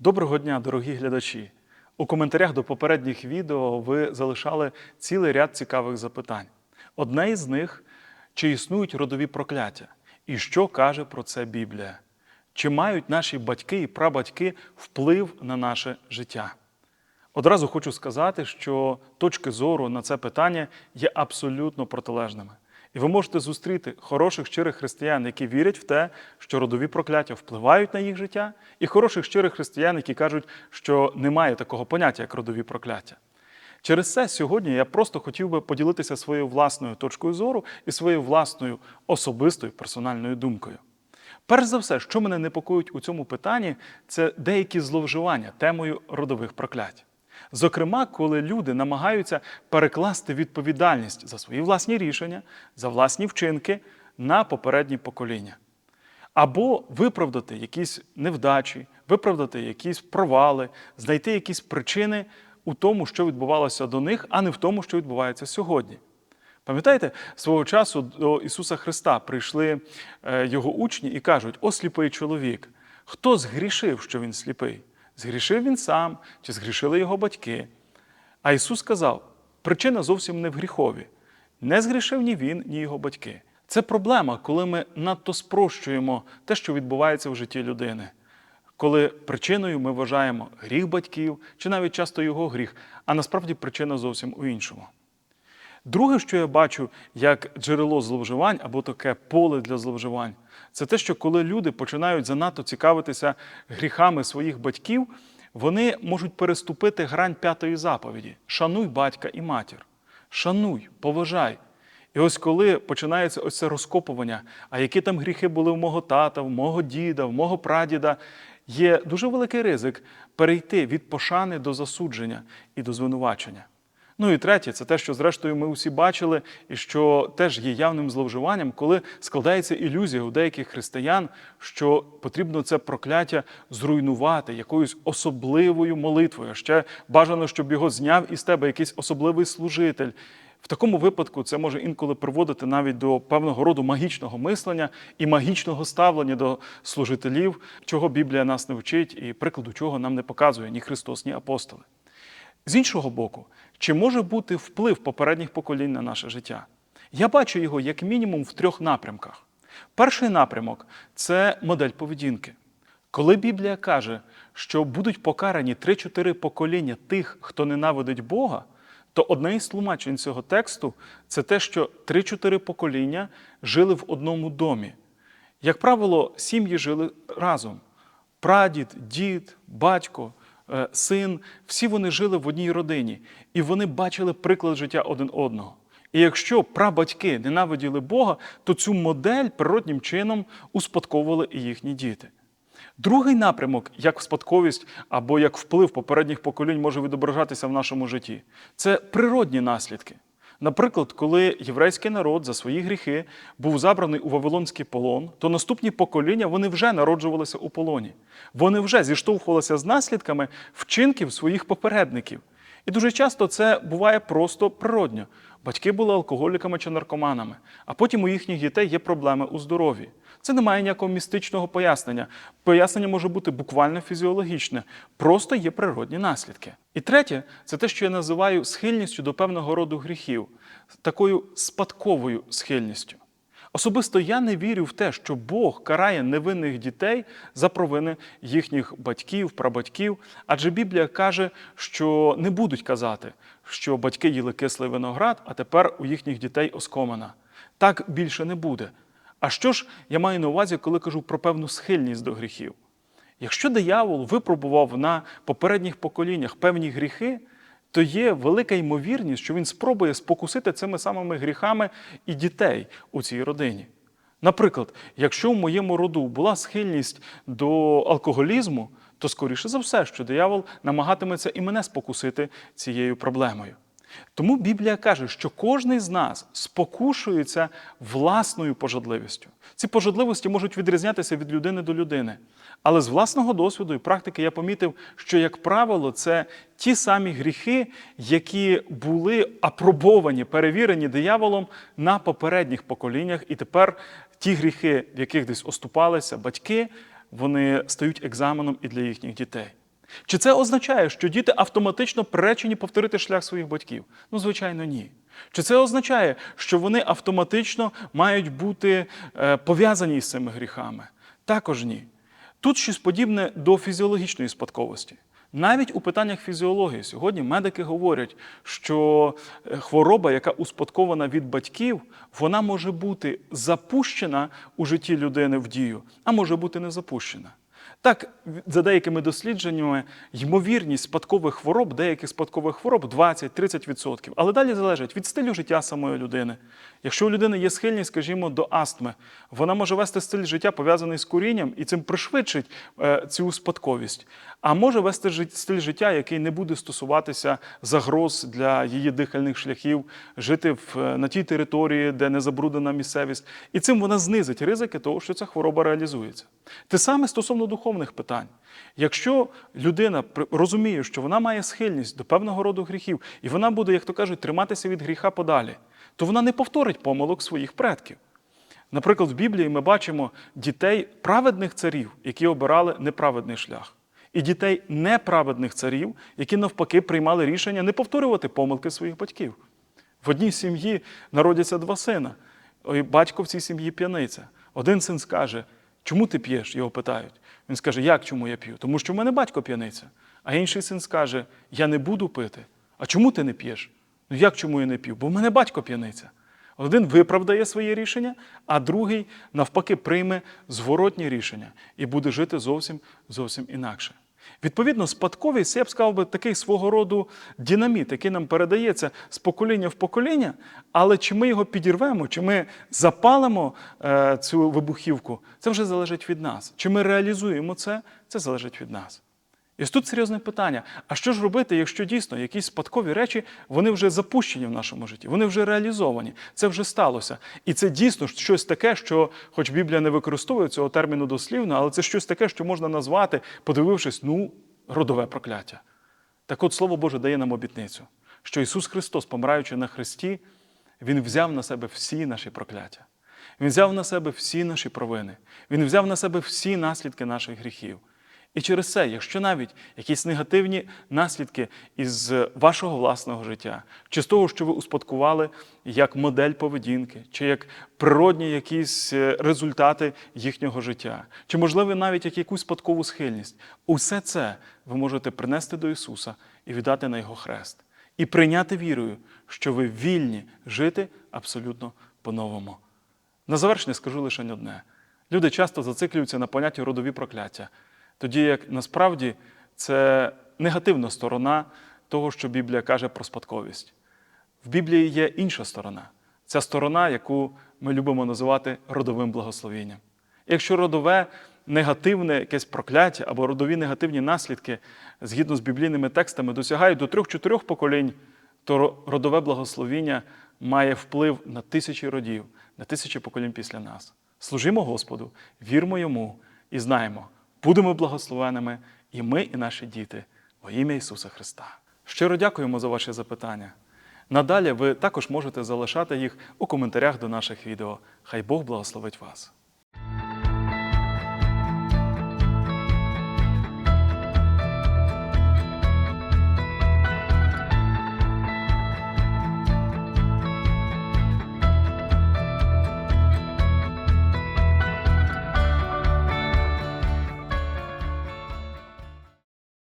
Доброго дня, дорогі глядачі! У коментарях до попередніх відео ви залишали цілий ряд цікавих запитань. Одне із них чи існують родові прокляття, і що каже про це Біблія? Чи мають наші батьки і прабатьки вплив на наше життя? Одразу хочу сказати, що точки зору на це питання є абсолютно протилежними. І ви можете зустріти хороших щирих християн, які вірять в те, що родові прокляття впливають на їх життя, і хороших щирих християн, які кажуть, що немає такого поняття, як родові прокляття. Через це сьогодні я просто хотів би поділитися своєю власною точкою зору і своєю власною особистою персональною думкою. Перш за все, що мене непокоїть у цьому питанні, це деякі зловживання темою родових проклять. Зокрема, коли люди намагаються перекласти відповідальність за свої власні рішення, за власні вчинки на попередні покоління. Або виправдати якісь невдачі, виправдати якісь провали, знайти якісь причини у тому, що відбувалося до них, а не в тому, що відбувається сьогодні. Пам'ятаєте, свого часу до Ісуса Христа прийшли е, його учні і кажуть: О, сліпий чоловік, хто згрішив, що він сліпий? Згрішив він сам чи згрішили його батьки? А Ісус сказав: причина зовсім не в гріхові. Не згрішив ні він, ні його батьки. Це проблема, коли ми надто спрощуємо те, що відбувається в житті людини. Коли причиною ми вважаємо гріх батьків чи навіть часто його гріх, а насправді причина зовсім у іншому. Друге, що я бачу як джерело зловживань або таке поле для зловживань, це те, що коли люди починають занадто цікавитися гріхами своїх батьків, вони можуть переступити грань п'ятої заповіді: шануй батька і матір, шануй, поважай. І ось коли починається ось це розкопування, а які там гріхи були в мого тата, в мого діда, в мого прадіда, є дуже великий ризик перейти від пошани до засудження і до звинувачення. Ну і третє, це те, що зрештою ми усі бачили, і що теж є явним зловживанням, коли складається ілюзія у деяких християн, що потрібно це прокляття зруйнувати якоюсь особливою молитвою. Ще бажано, щоб його зняв із тебе якийсь особливий служитель. В такому випадку це може інколи приводити навіть до певного роду магічного мислення і магічного ставлення до служителів, чого Біблія нас не вчить, і прикладу чого нам не показує ні Христос, ні апостоли. З іншого боку, чи може бути вплив попередніх поколінь на наше життя? Я бачу його як мінімум в трьох напрямках. Перший напрямок це модель поведінки. Коли Біблія каже, що будуть покарані 3-4 покоління тих, хто ненавидить Бога, то одне із тлумачень цього тексту це те, що 3-4 покоління жили в одному домі. Як правило, сім'ї жили разом: прадід, дід, батько, син, всі вони жили в одній родині, і вони бачили приклад життя один одного. І якщо прабатьки ненавиділи Бога, то цю модель природнім чином успадковували і їхні діти. Другий напрямок, як спадковість або як вплив попередніх поколінь може відображатися в нашому житті, це природні наслідки. Наприклад, коли єврейський народ за свої гріхи був забраний у Вавилонський полон, то наступні покоління вони вже народжувалися у полоні. Вони вже зіштовхувалися з наслідками вчинків своїх попередників. І дуже часто це буває просто природньо. Батьки були алкоголіками чи наркоманами, а потім у їхніх дітей є проблеми у здоров'ї. Це не має ніякого містичного пояснення. Пояснення може бути буквально фізіологічне, просто є природні наслідки. І третє, це те, що я називаю схильністю до певного роду гріхів, такою спадковою схильністю. Особисто я не вірю в те, що Бог карає невинних дітей за провини їхніх батьків, прабатьків, адже Біблія каже, що не будуть казати, що батьки їли кислий виноград, а тепер у їхніх дітей оскомина. Так більше не буде. А що ж я маю на увазі, коли кажу про певну схильність до гріхів? Якщо диявол випробував на попередніх поколіннях певні гріхи, то є велика ймовірність, що він спробує спокусити цими самими гріхами і дітей у цій родині. Наприклад, якщо в моєму роду була схильність до алкоголізму, то скоріше за все, що диявол намагатиметься і мене спокусити цією проблемою. Тому Біблія каже, що кожен з нас спокушується власною пожадливістю. Ці пожадливості можуть відрізнятися від людини до людини. Але з власного досвіду і практики я помітив, що, як правило, це ті самі гріхи, які були апробовані, перевірені дияволом на попередніх поколіннях, і тепер ті гріхи, в яких десь оступалися батьки, вони стають екзаменом і для їхніх дітей. Чи це означає, що діти автоматично приречені повторити шлях своїх батьків? Ну, звичайно, ні. Чи це означає, що вони автоматично мають бути е, пов'язані з цими гріхами? Також ні. Тут щось подібне до фізіологічної спадковості. Навіть у питаннях фізіології сьогодні медики говорять, що е, хвороба, яка успадкована від батьків, вона може бути запущена у житті людини в дію, а може бути не запущена. Так, за деякими дослідженнями, ймовірність спадкових хвороб, деяких спадкових хвороб 20-30%. Але далі залежить від стилю життя самої людини. Якщо у людини є схильність, скажімо, до астми, вона може вести стиль життя пов'язаний з курінням і цим пришвидшить е, цю спадковість. А може вести стиль життя, який не буде стосуватися загроз для її дихальних шляхів, жити е, на тій території, де не забруднена місцевість. І цим вона знизить ризики того, що ця хвороба реалізується. Те саме стосовно духовних питань. Якщо людина розуміє, що вона має схильність до певного роду гріхів, і вона буде, як то кажуть, триматися від гріха подалі, то вона не повторить помилок своїх предків. Наприклад, в Біблії ми бачимо дітей праведних царів, які обирали неправедний шлях, і дітей неправедних царів, які навпаки приймали рішення не повторювати помилки своїх батьків. В одній сім'ї народяться два сина. Ой, Батько в цій сім'ї п'яниця. Один син скаже, чому ти п'єш? Його питають. Він скаже, як чому я п'ю? Тому що в мене батько п'яниця. А інший син скаже, я не буду пити. А чому ти не п'єш? Ну як чому я не п'ю? Бо в мене батько п'яниця. Один виправдає своє рішення, а другий навпаки прийме зворотні рішення і буде жити зовсім зовсім інакше. Відповідно, спадковість, я б сказав би, такий свого роду динаміт, який нам передається з покоління в покоління, але чи ми його підірвемо, чи ми запалимо е, цю вибухівку, це вже залежить від нас. Чи ми реалізуємо це, це залежить від нас. І тут серйозне питання: а що ж робити, якщо дійсно якісь спадкові речі вони вже запущені в нашому житті, вони вже реалізовані, це вже сталося. І це дійсно щось таке, що, хоч Біблія не використовує цього терміну дослівно, але це щось таке, що можна назвати, подивившись, ну, родове прокляття. Так от Слово Боже дає нам обітницю, що Ісус Христос, помираючи на Христі, Він взяв на себе всі наші прокляття. Він взяв на себе всі наші провини. Він взяв на себе всі наслідки наших гріхів. І через це, якщо навіть якісь негативні наслідки із вашого власного життя, чи з того, що ви успадкували як модель поведінки, чи як природні якісь е, результати їхнього життя, чи, можливо, навіть як якусь спадкову схильність, усе це ви можете принести до Ісуса і віддати на Його хрест, і прийняти вірою, що ви вільні жити абсолютно по-новому. На завершення скажу лише одне: люди часто зациклюються на понятті родові прокляття, тоді як насправді це негативна сторона того, що Біблія каже про спадковість. В Біблії є інша сторона. Ця сторона, яку ми любимо називати родовим благословенням. Якщо родове негативне якесь прокляття або родові негативні наслідки, згідно з біблійними текстами, досягають до трьох-чотирьох поколінь, то родове благословіння має вплив на тисячі родів, на тисячі поколінь після нас. Служимо Господу, вірмо Йому і знаємо, будемо благословеними і ми, і наші діти во ім'я Ісуса Христа. Щиро дякуємо за ваші запитання. Надалі ви також можете залишати їх у коментарях до наших відео. Хай Бог благословить вас.